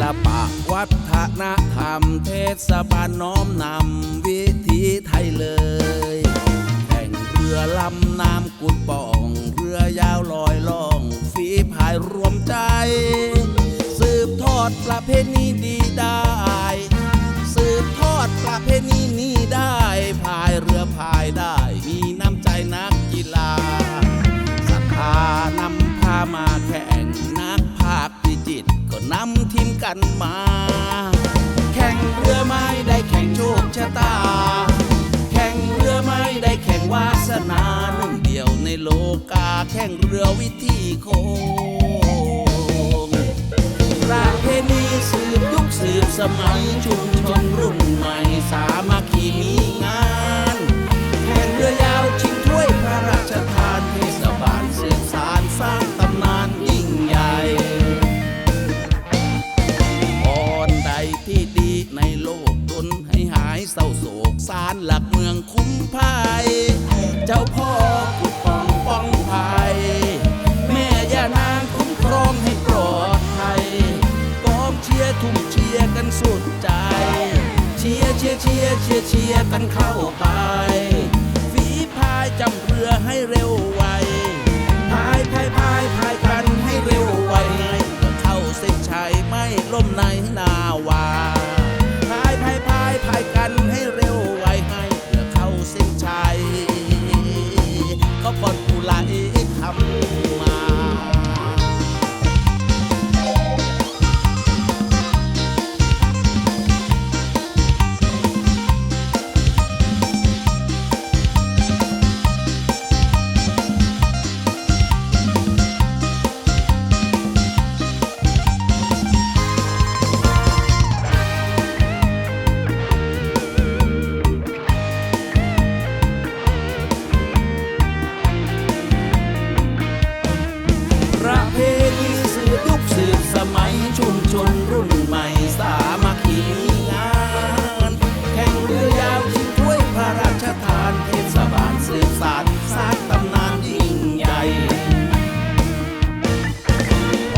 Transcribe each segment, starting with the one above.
ละปะวัฒนธรรม เทศบาลน้อมนำวิถีไทยเลยแข่งเรือลำน้ำกุดป่อง เรือยาวลอยล่องฝีพายรวมใจ สืบทอดประเพณีดีได้ สืบทอดประเพณี นำทีมกันมา แข่งเรือไม้ได้แข่งโชคชะตา แข่งเรือไม้ได้แข่งวาสนาหนึ่งเดียวในโลกาแข่งเรือวิธีโคงประเพณีสืบยุคสืบสมัยชุมชนรุ่นใหม่สา ทุ่มเชียร์กันสุดใจ เชียร์เชียร์เชียร์เชียร์เชียร์กันเข้าไปฝีพายจำเรือให้เร็วไวพายพายพายพายกันให้เร็วไวเพื่อเข้าเส้นชัยไม่ล่มในนาวา มัยชุมชนรุ่นใหม่สามัคคีมีงาน แข่งเรือยาวชิงถ้วยพระราชทานเทศบาลสืบสารสร้างตำนานยิ่งใหญ่พ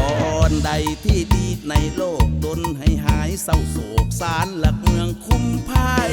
รใดที่ดีในโลกดนให้หายเศร้าโศกสารหลักเมืองคุ้มภัย